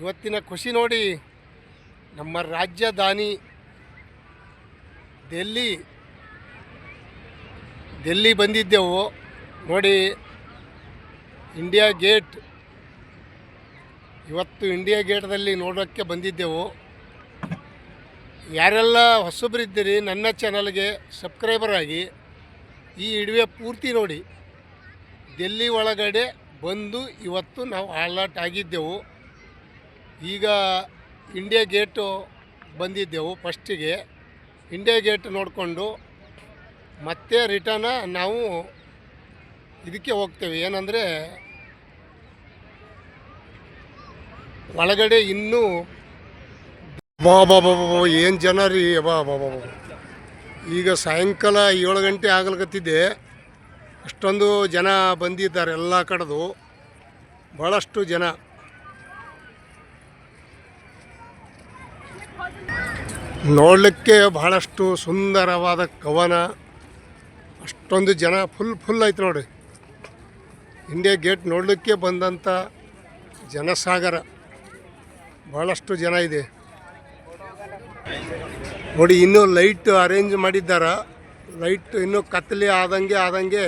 ಇವತ್ತಿನ ಖುಷಿ ನೋಡಿ ನಮ್ಮ ರಾಜಧಾನಿ ಡೆಲ್ಲಿ ಡೆಲ್ಲಿ ಬಂದಿದ್ದೆವು. ನೋಡಿ, ಇಂಡಿಯಾ ಗೇಟ್, ಇವತ್ತು ಇಂಡಿಯಾ ಗೇಟ್ದಲ್ಲಿ ನೋಡೋಕ್ಕೆ ಬಂದಿದ್ದೆವು. ಯಾರೆಲ್ಲ ಹೊಸಬ್ರಿದ್ದೀರಿ, ನನ್ನ ಚಾನಲ್ಗೆ ಸಬ್ಸ್ಕ್ರೈಬರ್ ಆಗಿ, ಈ ಇಡುವೆ ಪೂರ್ತಿ ನೋಡಿ. ಡೆಲ್ಲಿ ಒಳಗಡೆ ಬಂದು ಇವತ್ತು ನಾವು ಅಲರ್ಟ್ ಆಗಿದ್ದೆವು. ಈಗ ಇಂಡಿಯಾ ಗೇಟು ಬಂದಿದ್ದೆವು ಫಸ್ಟಿಗೆ ಇಂಡಿಯಾ ಗೇಟ್ ನೋಡಿಕೊಂಡು ಮತ್ತೆ ರಿಟರ್ನ ನಾವು ಇದಕ್ಕೆ ಹೋಗ್ತೇವೆ. ಏನಂದರೆ ಒಳಗಡೆ ಇನ್ನೂ ಬಾ ಬಾ ಬಾ ಏನು ಜನ ರೀ? ಬಾ ಬಾ ಬಾ ಈಗ ಸಾಯಂಕಾಲ ಏಳು ಗಂಟೆ ಆಗ್ಲಿಕತ್ತಿದ್ದೆ ಅಷ್ಟೊಂದು ಜನ ಬಂದಿದ್ದಾರೆ ಎಲ್ಲ ಕಡೆದು. ಭಾಳಷ್ಟು ಜನ. ನೋಡಲಿಕ್ಕೆ ಬಹಳಷ್ಟು ಸುಂದರವಾದ ಕವನ. ಅಷ್ಟೊಂದು ಜನ ಫುಲ್ ಫುಲ್ ಐತೆ ನೋಡಿ. ಇಂಡಿಯಾ ಗೇಟ್ ನೋಡಲಿಕ್ಕೆ ಬಂದಂಥ ಜನಸಾಗರ. ಭಾಳಷ್ಟು ಜನ ಇದೆ. ನೋಡಿ, ಇನ್ನೂ ಲೈಟ್ ಅರೇಂಜ್ ಮಾಡಿದ್ದಾರ. ಲೈಟ್ ಇನ್ನೂ ಕತ್ತಲೆ ಆದಂಗೆ ಆದಂಗೆ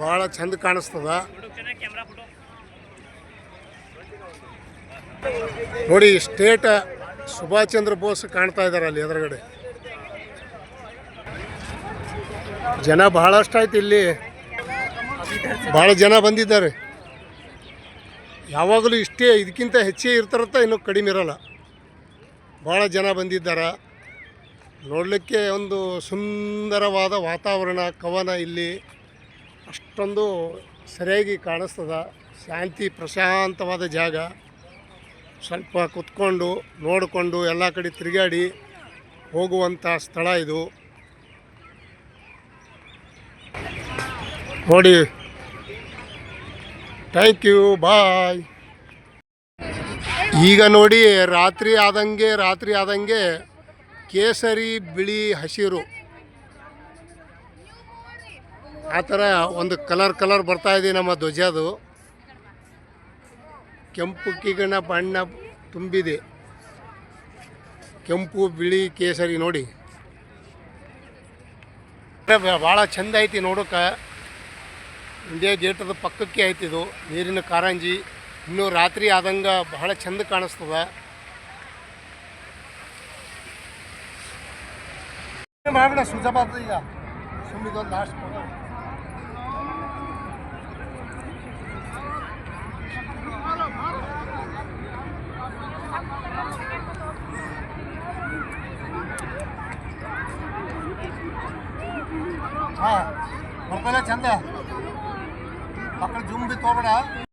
ಭಾಳ ಚಂದ ಕಾಣಿಸ್ತದ. ನೋಡಿ ಸ್ಟೇಟ್ ಸುಭಾಷ್ ಚಂದ್ರ ಬೋಸ್ ಕಾಣ್ತಾ ಇದ್ದಾರೆ ಅಲ್ಲಿ ಎದುರುಗಡೆ. ಜನ ಬಹಳಷ್ಟು ಆಯ್ತು ಇಲ್ಲಿ. ಭಾಳ ಜನ ಬಂದಿದ್ದಾರೆ. ಯಾವಾಗಲೂ ಇಷ್ಟೇ, ಇದಕ್ಕಿಂತ ಹೆಚ್ಚೇ ಇರ್ತಾರತ್ತ ಇನ್ನೂ ಕಡಿಮೆ ಇರೋಲ್ಲ. ಭಾಳ ಜನ ಬಂದಿದ್ದಾರೆ. ನೋಡಲಿಕ್ಕೆ ಒಂದು ಸುಂದರವಾದ ವಾತಾವರಣ, ಕವನ ಇಲ್ಲಿ. ಅಷ್ಟೊಂದು ಸರಿಯಾಗಿ ಕಾಣಿಸ್ತದ. ಶಾಂತಿ, ಪ್ರಶಾಂತವಾದ ಜಾಗ. ಸ್ವಲ್ಪ ಕುತ್ಕೊಂಡು, ನೋಡಿಕೊಂಡು ಎಲ್ಲ ಕಡೆ ತಿರುಗಾಡಿ ಹೋಗುವಂಥ ಸ್ಥಳ ಇದು. ನೋಡಿ. ಥ್ಯಾಂಕ್ ಯು ಬಾಯ್ ಈಗ ನೋಡಿ, ರಾತ್ರಿ ಆದಂಗೆ ರಾತ್ರಿ ಆದಂಗೆ ಕೇಸರಿ ಬಿಳಿ ಹಸಿರು. ಆ ಥರ ಒಂದು ಕಲರ್ ಕಲರ್ ಬರ್ತಾ ಇದೆ ನಮ್ಮ ಧ್ವಜದು ಕೆಂಪು ಕಿಗಣ ಬಣ್ಣ ತುಂಬಿದೆ. ಕೆಂಪು ಬಿಳಿ ಕೇಸರಿ ನೋಡಿ. ಭಾಳ ಚಂದ ಐತಿ ನೋಡೋಕೆ. ಇಂಡಿಯಾ ಗೇಟದ ಪಕ್ಕಕ್ಕೆ ಐತಿದು ನೀರಿನ ಕಾರಂಜಿ. ಇನ್ನೂ ರಾತ್ರಿ ಆದಂಗೆ ಬಹಳ ಚೆಂದ ಕಾಣಿಸ್ತದ. ಮಾಡೋಣ ಸುಜಾಬಾದ ಈಗ. ಸುಮ್ಮಿದೊಂದು ಲಾಸ್ಟ್ ಹಾಂ ಬರ್ತಲ್ಲ ಚಂದ. ಮಕ್ಕಳು ಜುಮ್ ಬಿ ತೊಗೊಬೇಡ